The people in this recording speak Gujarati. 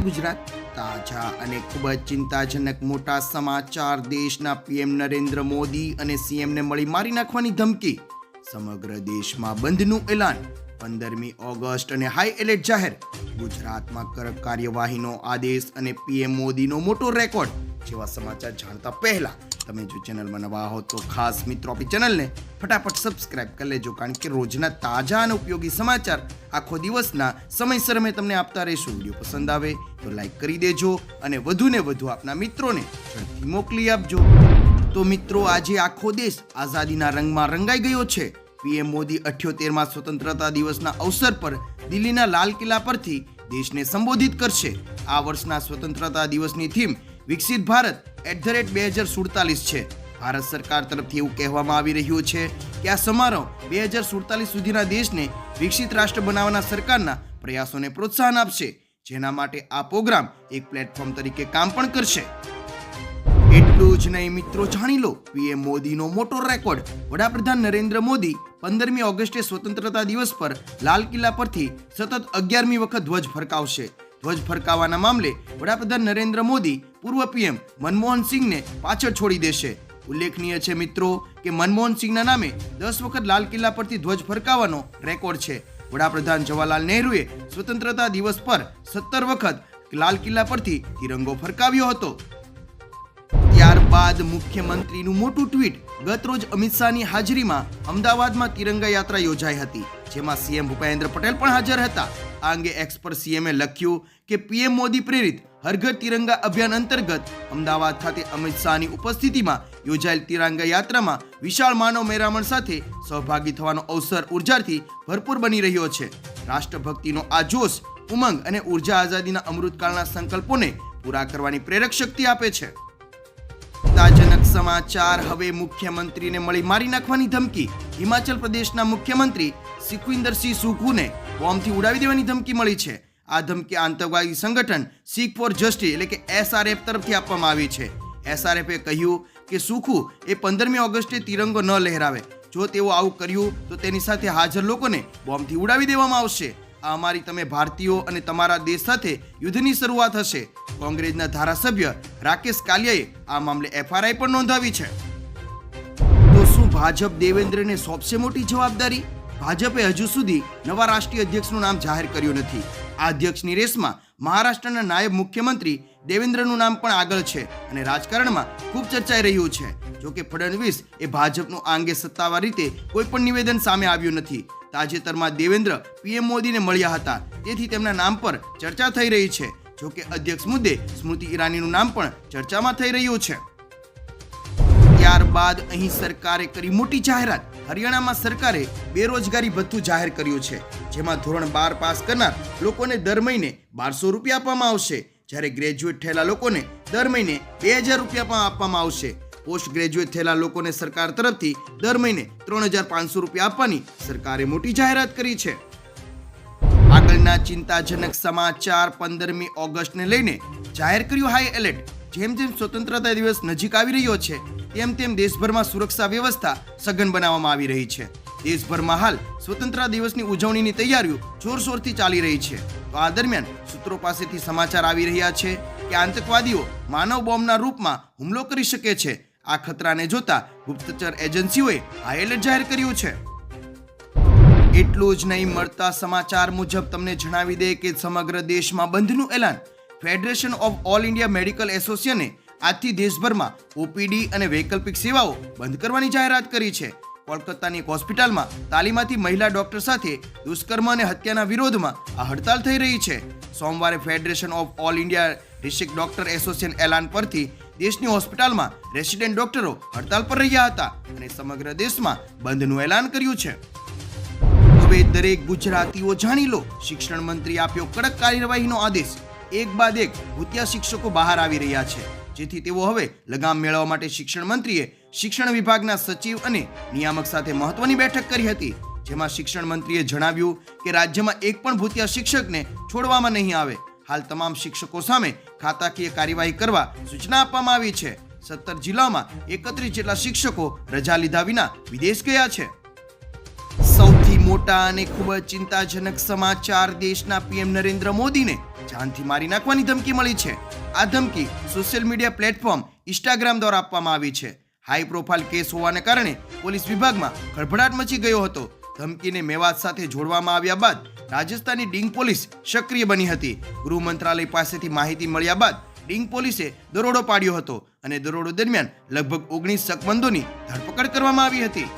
ગુજરાત, તાજા અને ખૂબ જ ચિંતાજનક મોટા સમાચાર દેશના પીએમ નરેન્દ્ર મોદી અને સીએમને મળી મારી નાખવાની ધમકી. સમગ્ર દેશમાં બંધનું એલાન. પંદરમી ઓગસ્ટ અને હાઈ એલર્ટ જાહેર. ગુજરાતમાં કડક કાર્યવાહીનો આદેશ અને પીએમ મોદીનો મોટો રેકોર્ડ. જેવા સમાચાર જાણતા પહેલા તમે જો ચેનલમાં નવા હો તો ખાસ મિત્રો આપણી ચેનલને ફટાફટ સબસ્ક્રાઇબ કરી લેજો, કારણ કે રોજના તાજા અને ઉપયોગી સમાચાર આખો દિવસના સમયસર અમે તમને આપતા રહીશું. વીડિયો પસંદ આવે તો લાઈક કરી દેજો અને વધુને વધુ આપના મિત્રોને ઝડપથી મોકલી આપજો. તો મિત્રો, આજે આખો દેશ આઝાદીના રંગમાં રંગાઈ ગયો છે. પીએમ મોદી અઠ્યોતેરમાં સ્વતંત્રતા દિવસના અવસર પર દિલ્હીના લાલ કિલ્લા પરથી દેશને સંબોધિત કરશે. આ વર્ષના સ્વતંત્રતા દિવસની થીમ વિકસિત ભારત એટ ધ રેટ બે હજાર સુડતાલીસ છે. ભારત સરકાર તરફથી એવું કહેવામાં આવી રહ્યું છે કે આ સમારોહ બે હજાર સુડતાલીસ સુધીના દેશને વિકસિત રાષ્ટ્ર બનાવવાના સરકારના પ્રયાસોને પ્રોત્સાહન આપશે, જેના માટે આ પ્રોગ્રામ એક પ્લેટફોર્મ તરીકે કામ પણ કરશે. એટલું જ નહીં મિત્રો, જાણી લો, પીએમ મોદીનો મોટો રેકોર્ડ. વડાપ્રધાન નરેન્દ્ર મોદી પંદરમી ઓગસ્ટે સ્વતંત્રતા દિવસ પર લાલ કિલ્લા પરથી સતત અગિયારમી વખત ધ્વજ ફરકાવશે. ધ્વજ ફરકાવવાના મામલે વડાપ્રધાન નરેન્દ્ર મોદી પૂર્વ પીએમ મનમોહન સિંહને પાછળ છોડી દેશે. ઉલ્લેખનીય છે મિત્રો કે મનમોહન સિંહના નામે દસ વખત લાલ કિલ્લા પરથી ધ્વજ ફરકાવવાનો રેકોર્ડ છે. વડાપ્રધાન જવાહરલાલ નહેરુએ સ્વતંત્રતા દિવસ પર સત્તર વખત લાલ કિલ્લા પરથી તિરંગો ફરકાવ્યો હતો. ત્યારબાદ મુખ્યમંત્રીનું મોટું ટ્વીટ ગત રોજ અમિત શાહની હાજરીમાં અમદાવાદમાં તિરંગા યાત્રા યોજાઈ હતી, જેમાં સીએમ ભૂપેન્દ્ર પટેલ પણ હાજર હતા. આ અંગે એક્સ પર સીએમએ લખ્યું કે પીએમ મોદી પ્રેરિત હર ઘર તિરંગા અભિયાન અંતર્ગત અમદાવાદ ખાતે અમિત શાહની ઉપસ્થિતિમાં યોજાયેલ તિરંગા યાત્રામાં વિશાળ માનવ મેરામણ સાથે સહભાગી થવાનો અવસર ઉર્જાથી ભરપૂર બની રહ્યો છે. રાષ્ટ્રભક્તિનો આ જોશ ઉમંગ અને ઊર્જા આઝાદીના અમૃતકાળના સંકલ્પોને પૂરા કરવાની પ્રેરક શક્તિ આપે છે. ચિંતાજનક સમાચાર, હવે મુખ્યમંત્રીને મળી મારી નાખવાની ધમકી. હિમાચલ પ્રદેશના મુખ્યમંત્રી સુખવિન્દરસિંહ સુખુને બોમ્બથી ઉડાવી દેવાની ધમકી મળી છે. આ ધમકી આતંકવાદી સંગઠન સીખ ફોર જસ્ટિસ એટલે કે એસઆરએફ તરફથી આપવામાં આવી છે. એસઆરએફે કહ્યું કે સુખુ એ પંદરમી ઓગસ્ટે તિરંગો ન લહેરાવે. જો તેઓ આવું કર્યું, તો તેની સાથે હાજર લોકોને બોમ્બથી ઉડાવી દેવામાં આવશે. આ અમારી તમે ભારતીયો અને તમારા દેશ સાથે યુદ્ધની શરૂઆત હશે. કોંગ્રેસના ધારાસભ્ય રાકેશ કાલિયાએ આ મામલે એફઆરઆઈ પણ નોંધાવી છે. તો શું ભાજપ દેવેન્દ્રને સોંપશે મોટી જવાબદારી? ભાજપે હજુ સુધી નવા રાષ્ટ્રીય અધ્યક્ષનું નામ જાહેર કર્યું નથી. આ અધ્યક્ષની રેસમાં મહારાષ્ટ્રના નાયબ મુખ્યમંત્રી દેવેન્દ્રનું નામ પણ આગળ છે અને રાજકારણમાં ખૂબ ચર્ચાઈ રહ્યું છે. જોકે ફડણવીસ એ ભાજપનું આ અંગે સત્તાવાર રીતે કોઈ પણ નિવેદન સામે આવ્યું નથી. તાજેતરમાં દેવેન્દ્ર પીએમ મોદીને મળ્યા હતા. તેથી તેમના નામ પર ચર્ચા થઈ રહી છે. જોકે અધ્યક્ષ મુદ્દે સ્મૃતિ ઈરાનીનું નામ પણ ચર્ચામાં થઈ રહ્યું છે. ત્યારબાદ અહીં સરકારે કરી મોટી જાહેરાત. હરિયાણામાં સરકારે બેરોજગારી ભથ્થું જાહેર કર્યું છે. જેમાં ધોરણ બાર પાસ કરનાર લોકોને દર મહિને બારસો રૂપિયા આપવામાં આવશે. જ્યારે ગ્રેજ્યુએટ થયેલા લોકોને દર મહિને બે હજાર રૂપિયા પણ આપવામાં આવશે. પોસ્ટ ગ્રેજ્યુએટ થયેલા લોકોને સરકાર તરફથી દર મહિને ત્રણ હજાર પાંચસો રૂપિયા આપવાની સરકારે મોટી જાહેરાત કરી છે. આગળના ચિંતાજનક સમાચાર પંદરમી ઓગસ્ટને લઈને જાહેર કર્યું હાઈ એલર્ટ જેમ જેમ સ્વતંત્રતા દિવસ નજીક આવી રહ્યો છે, તેમ તેમ દેશભરમાં સુરક્ષા વ્યવસ્થા સઘન બનાવવામાં આવી રહી છે. દેશભરમાં હાલ સ્વતંત્રતા દિવસની ઉજવણીની તૈયારીઓ જોરશોરથી ચાલી રહી છે. તો આ દરમિયાન સૂત્રો પાસેથી સમાચાર આવી રહ્યા છે કે આતંકવાદીઓ માનવ બોમ્બના રૂપમાં હુમલો કરી શકે છે. આ ખતરાને જોતા ગુપ્તચર એજન્સીઓએ હાઈ એલર્ટ જાહેર કર્યું છે. એટલું જ નહીં, મળતા સમાચાર મુજબ તમને જણાવી દે કે સમગ્ર દેશમાં બંધનું એલાન federation of all India medical એસોસિએશને આજથી દેશભરમાં ઓપીડી અને વૈકલ્પિક સેવાઓ બંધ કરવાની જાહેરાત કરી છે. કોલકાતાની એક હોસ્પિટલમાં તાલીમાથી મહિલા ડોક્ટર સાથે દુષ્કર્મ અને હત્યાના વિરોધમાં આ હડતાલ થઈ રહી છે. સોમવારે federation of all India district doctor association એલાન પરથી દેશની હોસ્પિટલમાં રેસિડેન્ટ ડોક્ટરો હડતાલ પર રહ્યા હતા અને સમગ્ર દેશમાં બંધનું એલાન કર્યું છે. હવે દરેક ગુજરાતીઓ જાણી લો, શિક્ષણ મંત્રી આપ્યો કડક કાર્યવાહીનો આદેશ. એક બાદ એક ભૂતિયા શિક્ષકો બહાર આવી રહ્યા છે. જેથી તેઓ હવે લગામ મેળવવા માટે શિક્ષણ મંત્રીએ શિક્ષણ વિભાગના સચિવ અને નિયામક સાથે મહત્વની બેઠક કરી હતી. જેમાં શિક્ષણ મંત્રીએ જણાવ્યું કે રાજ્યમાં એક પણ ભૂતિયા શિક્ષકને છોડવામાં નહીં આવે. હાલ તમામ શિક્ષકો સામે ખાતાકીય કાર્યવાહી કરવા સૂચના આપવામાં આવી છે. સત્તર જિલ્લામાં એકત્રીસ જેટલા શિક્ષકો રજા લીધા વિના વિદેશ ગયા છે. સૌથી મોટા અને ખૂબ જ ચિંતાજનક સમાચાર દેશના પીએમ નરેન્દ્ર મોદીને જાનથી મારી નાખવાની ધમકી મળી છે. આ ધમકી સોશિયલ મીડિયા પ્લેટફોર્મ ઇન્સ્ટાગ્રામ દ્વારા આપવામાં આવી છે. હાઈ પ્રોફાઇલ કેસ હોવાને કારણે પોલીસ વિભાગમાં ખળભળાટ મચી ગયો હતો. ધમકીને મેવાત સાથે જોડવામાં આવ્યા બાદ રાજસ્થાનની ડિંગ પોલીસ સક્રિય બની હતી. ગૃહ મંત્રાલય પાસેથી માહિતી મળ્યા બાદ ડિંગ પોલીસે દરોડો પાડ્યો હતો અને દરોડો દરમિયાન લગભગ ઓગણીસ શકમંદોની ધરપકડ કરવામાં આવી હતી.